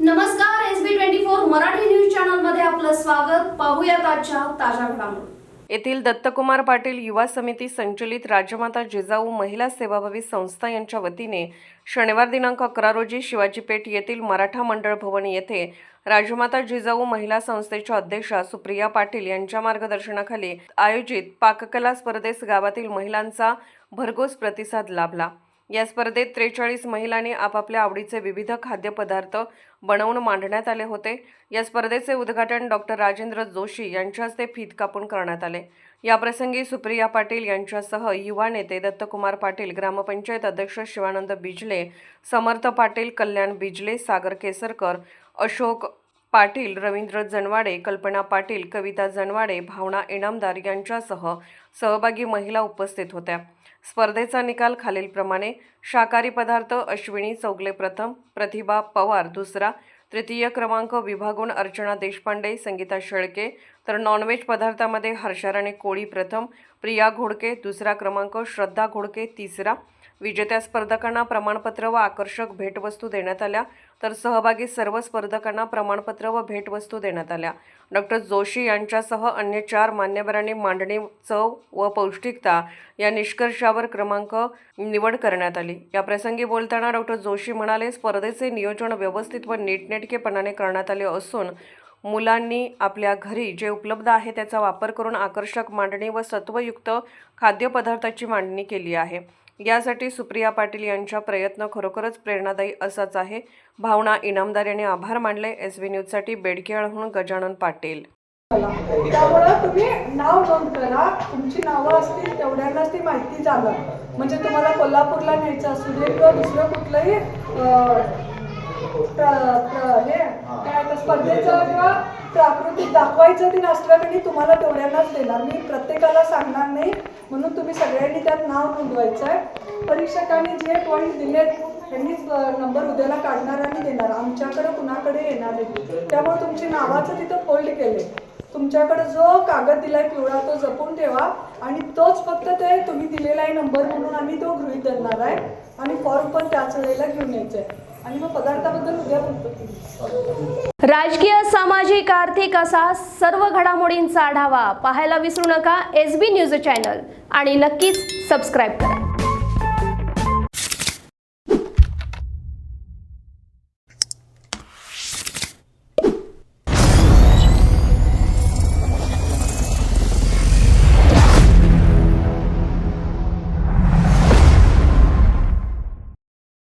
नमस्कार S B twenty four Marathi news चॅनलमध्ये आपलं स्वागत. पाहूयात आजच्या ताज्या घडामोडी. येथील दत्तकुमार पाटील युवा समिती संचलित राजमाता जिजाऊ महिला सेवाभावी संस्था यांच्या वतीने शनिवार दिनांक अकरा रोजी शिवाजीपेठ येथील मराठा मंडळ भवन येथे राजमाता जिजाऊ महिला संस्थेच्या अध्यक्षा सुप्रिया पाटील यांच्या मार्गदर्शनाखाली आयोजित पाककला स्पर्धेस गावातील महिलांचा भरघोस प्रतिसाद लाभला. या स्पर्धेत त्रेचाळीस महिलांनी आपापल्या आवडीचे विविध खाद्यपदार्थ बनवून मांडण्यात आले होते. या स्पर्धेचे उद्घाटन डॉक्टर राजेंद्र जोशी यांच्या हस्ते फीत कापून करण्यात आले. याप्रसंगी सुप्रिया पाटील यांच्यासह युवा नेते दत्तकुमार पाटील ग्रामपंचायत अध्यक्ष शिवानंद बिजले समर्थ पाटील कल्याण बिजले सागर केसरकर अशोक पाटील रवींद्र जनवाडे कल्पना पाटील कविता जनवाडे भावना इनामदार यांच्यासह सहभागी महिला उपस्थित होत्या. स्पर्धेचा निकाल खालीलप्रमाणे शाकाहारी पदार्थ अश्विनी चौगले प्रथम प्रतिभा पवार दुसरा तृतीय क्रमांक विभागून अर्चना देशपांडे संगीता शेळके तर नॉनव्हेज पदार्थामध्ये हर्षाराणी कोळी प्रथम प्रिया घोडके दुसरा क्रमांक श्रद्धा घोडके तिसरा विजेत्या स्पर्धकांना प्रमाणपत्र व आकर्षक भेटवस्तू देण्यात आल्या. तर सहभागी सर्व स्पर्धकांना प्रमाणपत्र व भेटवस्तू देण्यात आल्या. डॉक्टर जोशी यांच्यासह अन्य चार मान्यवरांनी मांडणी चव व पौष्टिकता या निष्कर्षावर क्रमांक निवड करण्यात आली. या प्रसंगी बोलताना डॉक्टर जोशी म्हणाले स्पर्धेचे नियोजन व्यवस्थित व नीटनेटकेपणाने करण्यात आले असून मुलांनी आपल्या घरी जे उपलब्ध आहे त्याचा वापर करून आकर्षक मांडणी व सत्वयुक्त खाद्यपदार्थाची मांडणी केली आहे. यासाठी सुप्रिया पाटील यांच्या प्रयत्न खरोखरच प्रेरणादायी असाच आहे. भावना इनामदार यांनी आभार मानले. एस व्ही न्यूजसाठी बेडकेळहून गजानन पाटील. त्यामुळं तुम्ही नाव नोंद करा. तुमची नावं असतील तेवढ्यांनाच ती माहिती झालं म्हणजे तुम्हाला कोल्हापूरला न्यायचं असू दे किंवा दुसरं कुठलंही हे काय स्पर्धेचं किंवा प्राकृतिक दाखवायचं ते नसलं तरी तुम्हाला तेवढ्यांनाच देणार. मी प्रत्येकाला सांगणार नाही म्हणून तुम्ही सगळ्यांनी त्यात नाव नोंदवायचं आहे. परीक्षकांनी जे पॉईंट दिलेत त्यांनीच नंबर उद्याला काढणार आणि देणार. आमच्याकडे कुणाकडे येणार नाही. त्यामुळे तुमची नावाचं तिथं फोल्ड केले तुमच्याकडे जो कागद दिलाय पिवळा तो जपून ठेवा. आणि तोच फक्त ते तुम्ही दिलेला आहे नंबर म्हणून आम्ही तो गृहित धरणार आहे. आणि फॉर्म पण त्याच वेळेला घेऊन यायचं आहे. आणि मग पदार्थाबद्दल उद्या बोलतो. राजकीय सामाजिक आर्थिक असा सर्व घडामोडींचा आढावा पाहायला विसरू नका. एस बी न्यूज चॅनल आणि नक्कीच सबस्क्राईब करा.